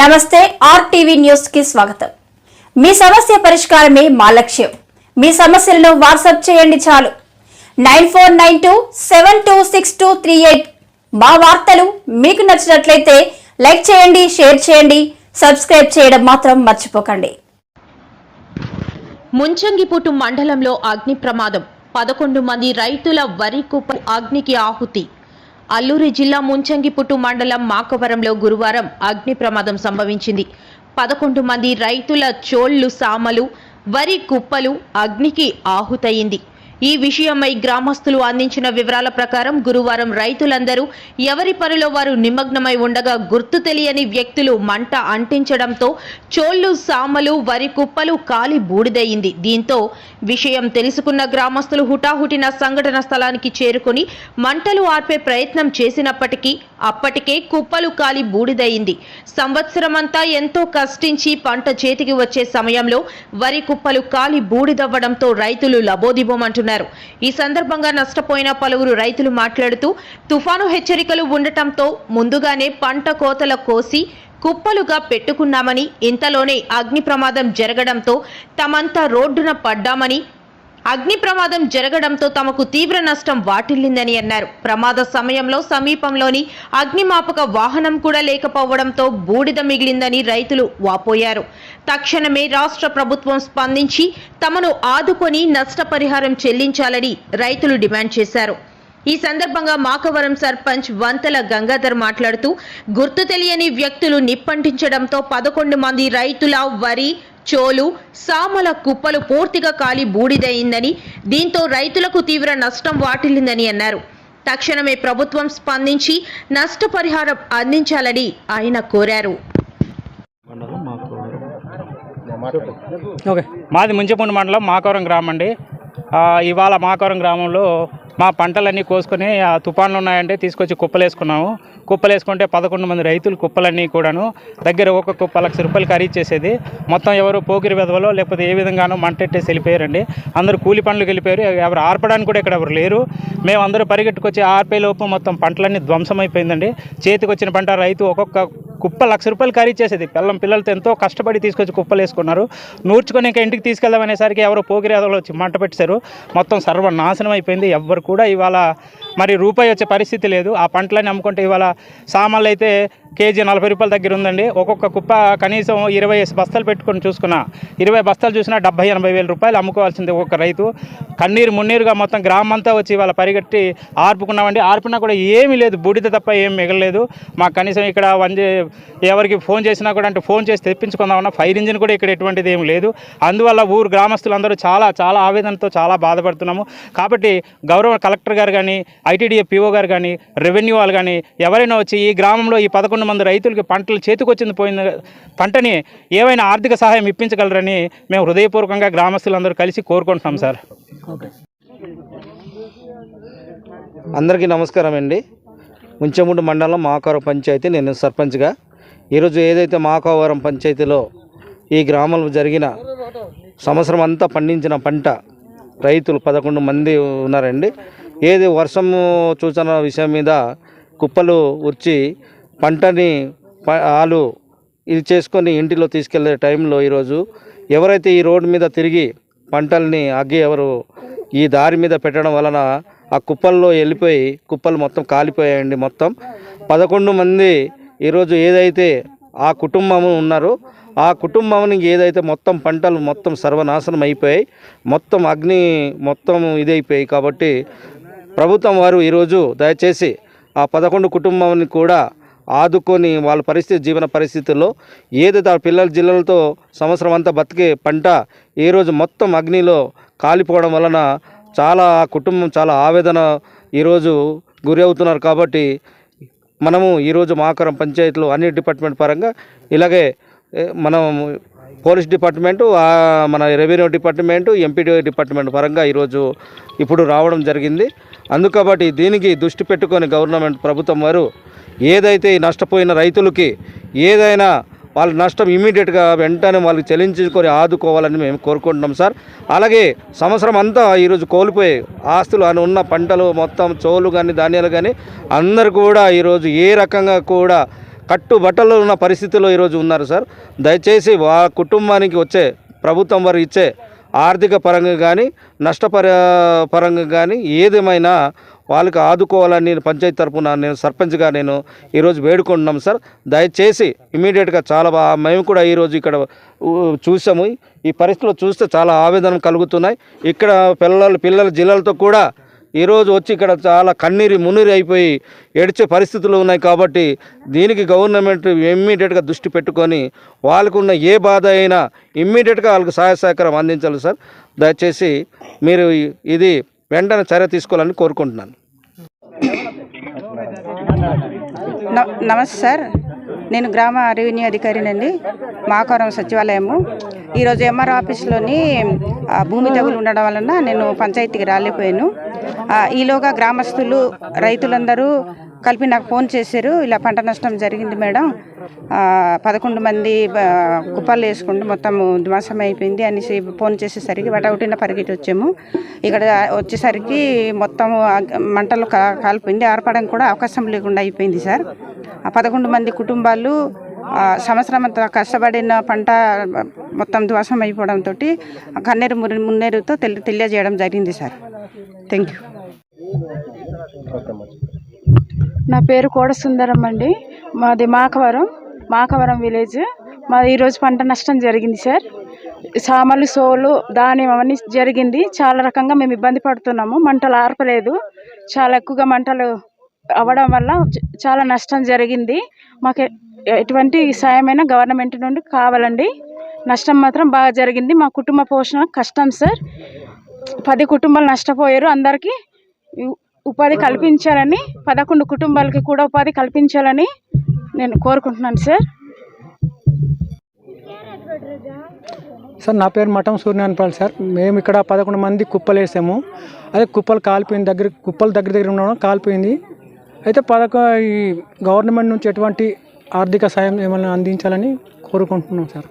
నమస్తే ఆర్టీవీ న్యూస్కి స్వాగతం. మీ సమస్య పరిష్కారమే మా లక్ష్యం. మీ సమస్యలను వాట్సాప్ చేయండి చాలు. Nine four nine two seven two six two three eight మా వార్తలు మీకు నచ్చినట్లయితే లైక్ చేయండి షేర్ చేయండి సబ్స్క్రైబ్ చేయడం మాత్రం మర్చిపోకండి. ముంచంగిపుట్టు మండలంలో అగ్ని ప్రమాదం. పదకొండు మంది రైతుల వరి కుప్ప అగ్నికి ఆహుతి. అల్లూరి జిల్లా ముంచంగిపుట్టు మండలం మాకవరంలో గురువారం అగ్ని ప్రమాదం సంభవించింది. పదకొండు మంది రైతుల చోళ్ళు సామలు వరి కుప్పలు అగ్నికి ఆహుతయింది. ఈ విషయమై గ్రామస్తులు అందించిన వివరాల ప్రకారం గురువారం రైతులందరూ ఎవరి పనిలో వారు నిమగ్నమై ఉండగా గుర్తు తెలియని వ్యక్తులు మంట అంటించడంతో చోళ్ళు సామలు వరి కుప్పలు కాలి బూడిదయింది దీంతో విషయం తెలుసుకున్న గ్రామస్తులు హుటాహుటిన సంఘటన స్థలానికి చేరుకుని మంటలు ఆర్పే ప్రయత్నం చేసినప్పటికీ అప్పటికే కుప్పలు కాలి బూడిదయింది సంవత్సరమంతా ఎంతో కష్టించి పంట చేతికి వచ్చే సమయంలో వరి కుప్పలు కాలి బూడిదవ్వడంతో రైతులు లబోదిబోమంటున్నారు. ఈ సందర్భంగా నష్టపోయిన పలువురు రైతులు మాట్లాడుతూ తుఫాను హెచ్చరికలు ఉండటంతో ముందుగానే పంట కోతల కోసి కుప్పలుగా పెట్టుకున్నామని ఇంతలోనే అగ్ని ప్రమాదం జరగడంతో తమంతా రోడ్డున పడ్డామని అగ్ని ప్రమాదం జరగడంతో తమకు తీవ్ర నష్టం వాటిల్లిందని అన్నారు. ప్రమాద సమయంలో సమీపంలోని అగ్నిమాపక వాహనం కూడా లేకపోవడంతో బూడిద మిగిలిందని రైతులు వాపోయారు. తక్షణమే రాష్ట్ర ప్రభుత్వం స్పందించి తమను ఆదుకొని నష్టపరిహారం చెల్లించాలని రైతులు డిమాండ్ చేశారు. ఈ సందర్భంగా మాకవరం సర్పంచ్ వంతల గంగాధర్ మాట్లాడుతూ గుర్తు తెలియని వ్యక్తులు నిప్పంటించడంతో పదకొండు మంది రైతుల వరి చోలు సామల కుప్పలు పూర్తిగా కాలి బూడిదయిందని దీంతో రైతులకు తీవ్ర నష్టం వాటిల్లిందని అన్నారు. తక్షణమే ప్రభుత్వం స్పందించి నష్టపరిహారం అందించాలని ఆయన కోరారు. మాది ముంచపూండి మండలం మాకవరం గ్రామం అండి. ఇవాళ మాకవరం గ్రామంలో మా పంటలన్నీ కోసుకొని ఆ తుఫాన్లు ఉన్నాయంటే తీసుకొచ్చి కుప్పలేసుకున్నాము. కుప్పలేసుకుంటే పదకొండు మంది రైతులు కుప్పలన్నీ కూడాను దగ్గర ఒక్కొక్క కుప్ప లక్ష రూపాయలు ఖరీదు చేసేది. మొత్తం ఎవరు పోకిరి వెధవలో లేకపోతే ఏ విధంగానో మంటెట్టేసి వెళ్ళిపోయారండి. అందరూ కూలి పనులకు వెళ్ళిపోయారు. ఎవరు ఆర్పడానికి కూడా ఇక్కడ ఎవరు లేరు. మేము అందరూ పరిగెట్టుకొచ్చి ఆర్పేలోపు మొత్తం పంటలన్నీ ధ్వంసమైపోయిందండి. చేతికి వచ్చిన పంట రైతు ఒక్కొక్క కుప్ప లక్ష రూపాయలు ఖరీదు చేసేది. పిల్లం పిల్లలతో ఎంతో కష్టపడి తీసుకొచ్చి కుప్పలు వేసుకున్నారు. నూర్చుకొని ఇంకా ఇంటికి తీసుకెళ్దాం అనేసరికి ఎవరో పోగిరేదలో వచ్చి మంట పెట్టారు మొత్తం సర్వనాశనం అయిపోయింది. ఎవ్వరు కూడా ఇవాళ మరి రూపాయి వచ్చే పరిస్థితి లేదు. ఆ పంటలని అమ్ముకుంటే ఇవాళ సామాన్లు అయితే కేజీ నలభై రూపాయల దగ్గర ఉందండి. ఒక్కొక్క కుప్ప కనీసం ఇరవై బస్తాలు పెట్టుకొని చూసుకున్నా. ఇరవై బస్తాలు చూసినా డెబ్బై ఎనభై వేల రూపాయలు అమ్ముకోవాల్సింది ఒక్కొక్క రైతు. కన్నీరు మున్నీరుగా మొత్తం గ్రామం అంతా వచ్చి ఇవాళ పరిగెట్టి ఆర్పుకున్నామండి. ఆర్పినా కూడా ఏమీ లేదు. బూడిద తప్ప ఏం మిగలలేదు. మాకు కనీసం ఇక్కడ వన్ ఎవరికి ఫోన్ చేసినా కూడా అంటే ఫోన్ చేసి తెప్పించుకుందామన్నా ఫైర్ ఇంజిన్ కూడా ఇక్కడ ఎటువంటిది ఏం లేదు. అందువల్ల ఊరు గ్రామస్తులందరూ చాలా చాలా ఆవేదనతో చాలా బాధపడుతున్నాము. కాబట్టి గౌరవ కలెక్టర్ గారు కానీ ఐటీడీఏ పిఓ గారు కానీ రెవెన్యూ వాళ్ళు కానీ ఎవరైనా వచ్చి ఈ గ్రామంలో ఈ పదకొండు మంది రైతులకి పంటలు చేతికొచ్చింది పోయిన పంటని ఏవైనా ఆర్థిక సహాయం ఇప్పించగలరని మేము హృదయపూర్వకంగా గ్రామస్తులందరూ కలిసి కోరుకుంటున్నాం సార్. అందరికీ నమస్కారం అండి. ముంచెముండు మండలం మాకవరం పంచాయతీ నేను సర్పంచ్గా. ఈరోజు ఏదైతే మాకవరం పంచాయతీలో ఈ గ్రామంలో జరిగిన సంవత్సరం అంతా పండించిన పంట రైతులు పదకొండు మంది ఉన్నారండి. ఏది వర్షము సూచన విషయం మీద కుప్పలు ఉర్చి పంటని ప- ఆలు ఇది చేసుకొని ఇంటిలో తీసుకెళ్ళే టైంలో ఈరోజు ఎవరైతే ఈ రోడ్డు మీద తిరిగి పంటల్ని అగ్గి ఎవరు ఈ దారి మీద పెట్టడం వలన ఆ కుప్పల్లో వెళ్ళిపోయి కుప్పలు మొత్తం కాలిపోయాయండి మొత్తం. పదకొండు మంది ఈరోజు ఏదైతే ఆ కుటుంబం ఉన్నారో ఆ కుటుంబానికి ఏదైతే మొత్తం పంటలు మొత్తం సర్వనాశనం అయిపోయాయి మొత్తం అగ్ని మొత్తం ఇదైపోయాయి కాబట్టి ప్రభుత్వం వారు ఈరోజు దయచేసి ఆ పదకొండు కుటుంబాన్ని కూడా ఆదుకొని వాళ్ళ పరిస్థితి జీవన పరిస్థితుల్లో ఏదైతే ఆ పిల్లల జిల్లలతో సంవత్సరం అంతా బతికే పంట ఈరోజు రోజు మొత్తం అగ్నిలో కాలిపోవడం వలన చాలా కుటుంబం చాలా ఆవేదన ఈరోజు గురి అవుతున్నారు కాబట్టి మనము ఈరోజు మాకరం పంచాయతీలో అన్ని డిపార్ట్మెంట్ పరంగా ఇలాగే మనం పోలీస్ డిపార్ట్మెంటు మన రెవెన్యూ డిపార్ట్మెంటు ఎంపీడీ డిపార్ట్మెంట్ పరంగా ఈరోజు ఇప్పుడు రావడం జరిగింది. అందుకబట్టి దీనికి దృష్టి పెట్టుకొని గవర్నమెంట్ ప్రభుత్వం వారు ఏదైతే నష్టపోయిన రైతులకి ఏదైనా వాళ్ళ నష్టం ఇమీడియట్గా వెంటనే వాళ్ళకి చెల్లించుకొని ఆదుకోవాలని మేము కోరుకుంటున్నాం సార్. అలాగే సంవత్సరం అంతా ఈరోజు కోల్పోయి ఆస్తులు అని ఉన్న పంటలు మొత్తం చోలు కానీ ధాన్యాలు కానీ అందరు కూడా ఈరోజు ఏ రకంగా కూడా కట్టుబట్టలు ఉన్న పరిస్థితిలో ఈరోజు ఉన్నారు సార్. దయచేసి వా కుటుంబానికి వచ్చే ప్రభుత్వం వారు ఇచ్చే ఆర్థిక పరంగా కానీ నష్టపర పరంగా కానీ ఏదేమైనా వాళ్ళకి ఆదుకోవాలని నేను పంచాయతీ తరపున నేను సర్పంచ్గా నేను ఈరోజు వేడుకుంటున్నాం సార్. దయచేసి ఇమీడియట్గా చాలా బాగా మేము కూడా ఈరోజు ఇక్కడ చూసాము. ఈ పరిస్థితిలో చూస్తే చాలా ఆవేదన కలుగుతున్నాయి. ఇక్కడ పిల్లలు పిల్లల జిల్లాలతో కూడా ఈరోజు వచ్చి ఇక్కడ చాలా కన్నీరి మున్నీరు అయిపోయి ఏడ్చే పరిస్థితులు ఉన్నాయి కాబట్టి దీనికి గవర్నమెంట్ ఇమ్మీడియట్గా దృష్టి పెట్టుకొని వాళ్ళకున్న ఏ బాధ అయినా ఇమ్మీడియట్గా వాళ్ళకి సహాయ సహకారం అందించాలి సార్. దయచేసి మీరు ఇది వెంటనే చర్య తీసుకోవాలని కోరుకుంటున్నాను. న- నమస్తే సార్. నేను గ్రామ రెవెన్యూ అధికారినండి మాకారం సచివాలయము. ఈరోజు ఎంఆర్ ఆఫీస్లోని భూమి తగులు ఉండడం వలన నేను పంచాయతీకి రాలేకపోయాను. ఈలోగా గ్రామస్తులు రైతులందరూ కలిపి నాకు ఫోన్ చేశారు. ఇలా పంట నష్టం జరిగింది మేడం. పదకొండు మంది కుప్పలు వేసుకుంటూ మొత్తం ధ్వంసం అయిపోయింది అనేసి ఫోన్ చేసేసరికి వటౌటిన పరిగెట్టి వచ్చాము ఇక్కడ వచ్చేసరికి మొత్తం మంటలు కాలిపోయింది. ఆర్పడం కూడా అవకాశం లేకుండా అయిపోయింది సార్. పదకొండు మంది కుటుంబాలు సంవత్సరం అంతా కష్టపడిన పంట మొత్తం ధ్వసం అయిపోవడంతో కన్నీరు మురి- మున్నేరుతో తెలి తెలియజేయడం జరిగింది సార్. థ్యాంక్ యూ నా పేరు కోడ సుందరం అండి. మాది మాకవరం మాకవరం విలేజ్. మాది ఈరోజు పంట నష్టం జరిగింది సార్. సామలు సోలు ధాన్యం అవన్నీ జరిగింది. చాలా రకంగా మేము ఇబ్బంది పడుతున్నాము. మంటలు ఆర్పలేదు. చాలా ఎక్కువగా మంటలు అవ్వడం వల్ల చాలా నష్టం జరిగింది. మాకు ఎటువంటి సాయమైనా గవర్నమెంట్ నుండి కావాలండి. నష్టం మాత్రం బాగా జరిగింది. మా కుటుంబ పోషణ కష్టం సార్. పది కుటుంబాలు నష్టపోయారు. అందరికీ ఉపాధి కల్పించాలని పదకొండు కుటుంబాలకి కూడా ఉపాధి కల్పించాలని నేను కోరుకుంటున్నాను సార్. సార్ నా పేరు మఠం సూర్యనారాయణపాల్ సార్. మేము ఇక్కడ పదకొండు మంది కుప్పలు వేసాము. అదే కుప్పలు కాలిపోయింది దగ్గర కుప్పలు దగ్గర దగ్గర ఉండడం కాలిపోయింది. అయితే పదకొ ఈ గవర్నమెంట్ నుంచి ఎటువంటి ఆర్థిక సాయం ఏమైనా అందించాలని కోరుకుంటున్నాం సార్.